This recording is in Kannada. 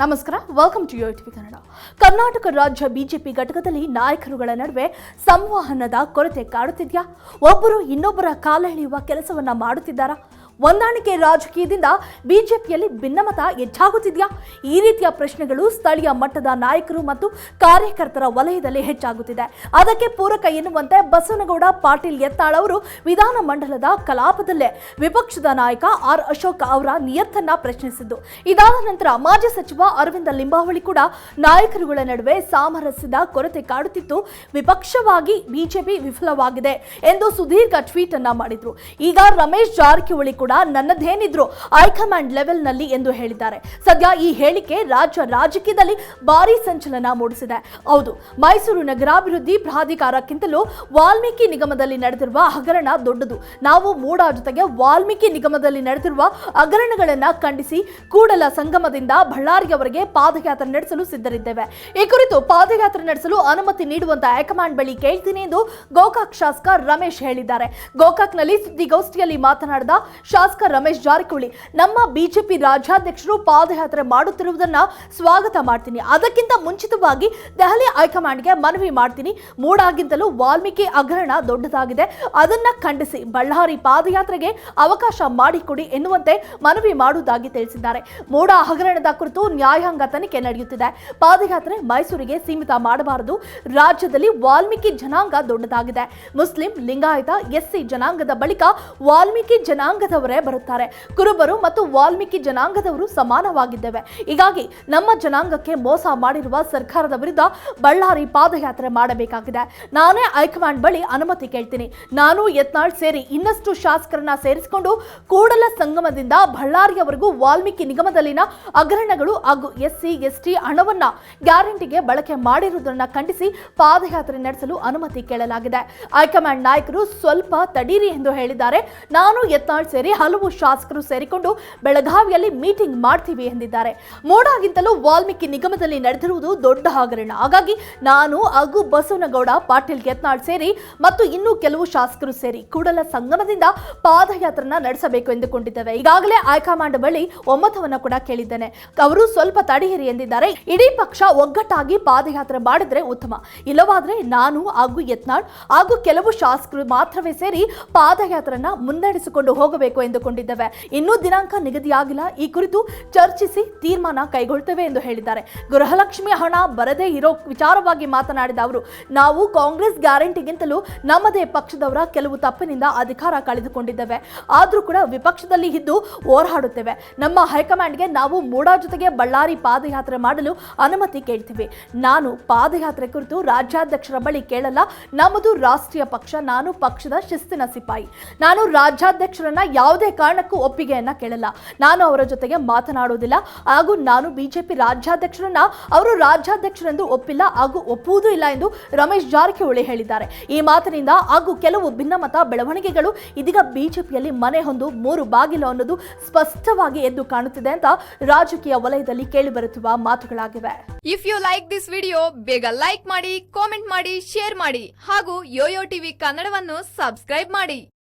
ನಮಸ್ಕಾರ welcome to Yo TV Kannada Karnataka ರಾಜ್ಯ ಬಿಜೆಪಿ ಘಟಕದಲ್ಲಿ ನಾಯಕರುಗಳ ನಡುವೆ ಸಂವಹನದ ಕೊರತೆ ಕಾಡುತ್ತಿದ್ಯಾ? ಒಬ್ಬರು ಇನ್ನೊಬ್ಬರ ಕಾಲ ಎಳೆಯುವ ಕೆಲಸವನ್ನ ಮಾಡುತ್ತಿದ್ದಾರಾ? ಹೊಂದಾಣಿಕೆ ರಾಜಕೀಯದಿಂದ ಬಿಜೆಪಿಯಲ್ಲಿ ಭಿನ್ನಮತ ಹೆಚ್ಚಾಗುತ್ತಿದೆಯಾ? ಈ ರೀತಿಯ ಪ್ರಶ್ನೆಗಳು ಸ್ಥಳೀಯ ಮಟ್ಟದ ನಾಯಕರು ಮತ್ತು ಕಾರ್ಯಕರ್ತರ ವಲಯದಲ್ಲಿ ಹೆಚ್ಚಾಗುತ್ತಿದೆ. ಅದಕ್ಕೆ ಪೂರಕ ಎನ್ನುವಂತೆ ಬಸವನಗೌಡ, ಪಾಟೀಲ್ ಯತ್ನಾಳ್ ಅವರು ವಿಧಾನ ಮಂಡಲದ ಕಲಾಪದಲ್ಲೇ ವಿಪಕ್ಷದ ನಾಯಕ ಆರ್ ಅಶೋಕ್ ಅವರ ನಿಯತ್ತನ್ನ ಪ್ರಶ್ನಿಸಿದ್ದು. ಇದಾದ ನಂತರ ಮಾಜಿ ಸಚಿವ ಅರವಿಂದ ಲಿಂಬಾವಳಿ ಕೂಡ ನಾಯಕರುಗಳ ನಡುವೆ ಸಾಮರಸ್ಯದ ಕೊರತೆ ಕಾಡುತ್ತಿತ್ತು. ವಿಪಕ್ಷವಾಗಿ ಬಿಜೆಪಿ ವಿಫಲವಾಗಿದೆ ಎಂದು ಸುದೀರ್ಘ ಟ್ವೀಟ್ ಅನ್ನ ಮಾಡಿದ್ರು. ಈಗ ರಮೇಶ್ ಜಾರಕಿಹೊಳಿ ಕೂಡ ನನ್ನದೇನಿದ್ರು ಹೈಕಮಾಂಡ್ ಲೆವೆಲ್ನಲ್ಲಿ ಎಂದು ಹೇಳಿದ್ದಾರೆ. ಸದ್ಯ ಈ ಹೇಳಿಕೆ ರಾಜ್ಯ ರಾಜಕೀಯದಲ್ಲಿ ಭಾರಿ ಸಂಚಲನ ಮೂಡಿಸಿದೆ. ಹೌದು, ಮೈಸೂರು ನಗರಾಭಿವೃದ್ಧಿ ಪ್ರಾಧಿಕಾರಕ್ಕಿಂತಲೂ ವಾಲ್ಮೀಕಿ ನಿಗಮದಲ್ಲಿ ನಡೆದಿರುವ ಹಗರಣ ದೊಡ್ಡದು. ನಾವು ಮೂಡ ಜೊತೆಗೆ ವಾಲ್ಮೀಕಿ ನಿಗಮದಲ್ಲಿ ನಡೆದಿರುವ ಹಗರಣಗಳನ್ನು ಖಂಡಿಸಿ ಕೂಡಲ ಸಂಗಮದಿಂದ ಬಳ್ಳಾರಿಯವರೆಗೆ ಪಾದಯಾತ್ರೆ ನಡೆಸಲು ಸಿದ್ಧರಿದ್ದೇವೆ. ಈ ಕುರಿತು ಪಾದಯಾತ್ರೆ ನಡೆಸಲು ಅನುಮತಿ ನೀಡುವಂತ ಹೈಕಮಾಂಡ್ ಬಳಿ ಕೇಳ್ತೀನಿ ಎಂದು ಗೋಕಾಕ್ ಶಾಸಕ ರಮೇಶ್ ಹೇಳಿದ್ದಾರೆ. ಗೋಕಾಕ್ನಲ್ಲಿ ಸುದ್ದಿಗೋಷ್ಠಿಯಲ್ಲಿ ಮಾತನಾಡಿದ ಶಾಸಕ ರಮೇಶ್ ಜಾರಕಿಹೊಳಿ, ನಮ್ಮ ಬಿಜೆಪಿ ರಾಜ್ಯಾಧ್ಯಕ್ಷರು ಪಾದಯಾತ್ರೆ ಮಾಡುತ್ತಿರುವುದನ್ನ ಸ್ವಾಗತ ಮಾಡ್ತೀನಿ. ಅದಕ್ಕಿಂತ ಮುಂಚಿತವಾಗಿ ದೆಹಲಿ ಹೈಕಮಾಂಡ್ಗೆ ಮನವಿ ಮಾಡ್ತೀನಿ. ಮೂಡಾಗಿಂತಲೂ ವಾಲ್ಮೀಕಿ ಹಗರಣ ದೊಡ್ಡದಾಗಿದೆ. ಅದನ್ನ ಖಂಡಿಸಿ ಬಳ್ಳಾರಿ ಪಾದಯಾತ್ರೆಗೆ ಅವಕಾಶ ಮಾಡಿಕೊಡಿ ಎನ್ನುವಂತೆ ಮನವಿ ಮಾಡುವುದಾಗಿ ತಿಳಿಸಿದ್ದಾರೆ. ಮೂಡ ಹಗರಣದ ಕುರಿತು ನ್ಯಾಯಾಂಗ ತನಿಖೆ ನಡೆಯುತ್ತಿದೆ. ಪಾದಯಾತ್ರೆ ಮೈಸೂರಿಗೆ ಸೀಮಿತ ಮಾಡಬಾರದು. ರಾಜ್ಯದಲ್ಲಿ ವಾಲ್ಮೀಕಿ ಜನಾಂಗ ದೊಡ್ಡದಾಗಿದೆ. ಮುಸ್ಲಿಂ ಲಿಂಗಾಯತ ಎಸ್ಸಿ ಜನಾಂಗದ ಬಳಿಕ ವಾಲ್ಮೀಕಿ ಜನಾಂಗದವರೇ ಬರುತ್ತಾರೆ. ಕುರುಬರು ಮತ್ತು ವಾಲ್ಮೀಕಿ ಜನಾಂಗದವರು ಸಮಾನವಾಗಿದ್ದೇವೆ. ಹೀಗಾಗಿ ನಮ್ಮ ಜನಾಂಗಕ್ಕೆ ಮೋಸ ಮಾಡಿರುವ ಸರ್ಕಾರದ ವಿರುದ್ಧ ಬಳ್ಳಾರಿ ಪಾದಯಾತ್ರೆ ಮಾಡಬೇಕಾಗಿದೆ. ನಾನೇ ಹೈಕಮಾಂಡ್ ಬಳಿ ಅನುಮತಿ ಕೇಳ್ತೀನಿ. ನಾನು ಯತ್ನಾಳ್ ಸೇರಿ ಇನ್ನಷ್ಟು ಶಾಸಕರನ್ನ ಸೇರಿಸಿಕೊಂಡು ಕೂಡಲ ಸಂಗಮದಿಂದ ಬಳ್ಳಾರಿಯವರೆಗೂ ವಾಲ್ಮೀಕಿ ನಿಗಮದಲ್ಲಿನ ಹಗರಣಗಳು ಹಾಗೂ ಎಸ್ಸಿ, ಎಸ್ಟಿ ಹಣವನ್ನ ಗ್ಯಾರಂಟಿಗೆ ಬಳಕೆ ಮಾಡಿರುವುದನ್ನು ಖಂಡಿಸಿ ಪಾದಯಾತ್ರೆ ನಡೆಸಲು ಅನುಮತಿ ಕೇಳಲಾಗಿದೆ. ಹೈಕಮಾಂಡ್ ನಾಯಕರು ಸ್ವಲ್ಪ ತಡೀರಿ ಎಂದು ಹೇಳಿದ್ದಾರೆ. ನಾನು ಯತ್ನಾಳ್ ಸೇರಿ ಹಲವು ಶಾಸಕರು ಸೇರಿಕೊಂಡು ಬೆಳಗಾವಿಯಲ್ಲಿ ಮೀಟಿಂಗ್ ಮಾಡ್ತೀವಿ ಎಂದಿದ್ದಾರೆ. ಮೋಡಾಗಿಂತಲೂ ವಾಲ್ಮೀಕಿ ನಿಗಮದಲ್ಲಿ ನಡೆದಿರುವುದು ದೊಡ್ಡ ಹಗರಣ. ಹಾಗಾಗಿ ನಾನು ಹಾಗೂ ಬಸವನಗೌಡ, ಪಾಟೀಲ್ ಯತ್ನಾಳ್ ಸೇರಿ ಮತ್ತು ಇನ್ನೂ ಕೆಲವು ಶಾಸಕರು ಸೇರಿ ಕೂಡಲ ಸಂಗಮದಿಂದ ಪಾದಯಾತ್ರನ ನಡೆಸಬೇಕು ಎಂದುಕೊಂಡಿದ್ದೇವೆ. ಈಗಾಗಲೇ ಹೈಕಮಾಂಡ್ ಬಳಿ ಒಮ್ಮತವನ್ನು ಕೂಡ ಕೇಳಿದ್ದೇನೆ. ಅವರು ಸ್ವಲ್ಪ ತಡೆಹಿರಿ ಎಂದಿದ್ದಾರೆ. ಇಡೀ ಪಕ್ಷ ಒಗ್ಗಟ್ಟಾಗಿ ಪಾದಯಾತ್ರೆ ಮಾಡಿದ್ರೆ ಉತ್ತಮ. ಇಲ್ಲವಾದ್ರೆ ನಾನು ಹಾಗೂ ಯತ್ನಾಳ್ ಹಾಗೂ ಕೆಲವು ಶಾಸಕರು ಮಾತ್ರವೇ ಸೇರಿ ಪಾದಯಾತ್ರನ ಮುನ್ನಡೆಸಿಕೊಂಡು ಹೋಗಬೇಕು ಎಂದುಕೊಂಡಿದ್ದೇವೆ. ಇನ್ನೂ ದಿನಾಂಕ ನಿಗದಿಯಾಗಿಲ್ಲ. ಈ ಕುರಿತು ಚರ್ಚಿಸಿ ತೀರ್ಮಾನ ಕೈಗೊಳ್ತೇವೆ ಎಂದು ಹೇಳಿದ್ದಾರೆ. ಗೃಹಲಕ್ಷ್ಮಿ ಹಣ ಬರದೇ ಇರೋ ವಿಚಾರವಾಗಿ ಮಾತನಾಡಿದ ಅವರು, ನಾವು ಕಾಂಗ್ರೆಸ್ ಗ್ಯಾರಂಟಿಗಿಂತಲೂ ನಮ್ಮದೇ ಪಕ್ಷದವರ ಕೆಲವು ತಪ್ಪಿನಿಂದ ಅಧಿಕಾರ ಕಳೆದುಕೊಂಡಿದ್ದೇವೆ. ಆದರೂ ಕೂಡ ವಿಪಕ್ಷದಲ್ಲಿ ಇದ್ದು ಹೋರಾಡುತ್ತೇವೆ. ನಮ್ಮ ಹೈಕಮಾಂಡ್ಗೆ ನಾವು ಮೂಡ ಜೊತೆಗೆ ಬಳ್ಳಾರಿ ಪಾದಯಾತ್ರೆ ಮಾಡಲು ಅನುಮತಿ ಕೇಳ್ತೀವಿ. ನಾನು ಪಾದಯಾತ್ರೆ ಕುರಿತು ರಾಜ್ಯಾಧ್ಯಕ್ಷರ ಬಳಿ ಕೇಳಲ್ಲ. ನಮ್ಮದು ರಾಷ್ಟ್ರೀಯ ಪಕ್ಷ. ನಾನು ಪಕ್ಷದ ಶಿಸ್ತಿನ ಸಿಪಾಯಿ. ನಾನು ರಾಜ್ಯಾಧ್ಯಕ್ಷರನ್ನ ಯಾವುದೇ ಕಾರಣಕ್ಕೂ ಒಪ್ಪಿಗೆಯನ್ನ ಕೇಳಲ್ಲ. ನಾನು ಅವರ ಜೊತೆಗೆ ಮಾತನಾಡುವುದಿಲ್ಲ. ಹಾಗೂ ನಾನು ಬಿಜೆಪಿ ರಾಜ್ಯಾಧ್ಯಕ್ಷರನ್ನ ಅವರು ರಾಜ್ಯಾಧ್ಯಕ್ಷರೆಂದು ಒಪ್ಪಿಲ್ಲ ಹಾಗೂ ಒಪ್ಪುವುದೂ ಇಲ್ಲ ಎಂದು ರಮೇಶ್ ಜಾರಕಿಹೊಳಿ ಹೇಳಿದ್ದಾರೆ. ಈ ಮಾತಿನಿಂದ ಹಾಗೂ ಕೆಲವು ಭಿನ್ನಮತ ಬೆಳವಣಿಗೆಗಳು ಇದೀಗ ಬಿಜೆಪಿಯಲ್ಲಿ ಮನೆ ಹೊಂದು ಮೂರು ಬಾಗಿಲು ಅನ್ನೋದು ಸ್ಪಷ್ಟವಾಗಿ ಎದ್ದು ಕಾಣುತ್ತಿದೆ ಅಂತ ರಾಜಕೀಯ ವಲಯದಲ್ಲಿ ಕೇಳಿಬರುತ್ತಿರುವ ಮಾತುಗಳಾಗಿವೆ. If you like this video ಬೇಗ ಲೈಕ್ ಮಾಡಿ ಕಾಮೆಂಟ್ ಮಾಡಿ ಶೇರ್ ಮಾಡಿ ಹಾಗೂ ಯೋಯೋ ಟಿವಿ ಕನ್ನಡವನ್ನು ಸಬ್ಸ್ಕ್ರೈಬ್ ಮಾಡಿ.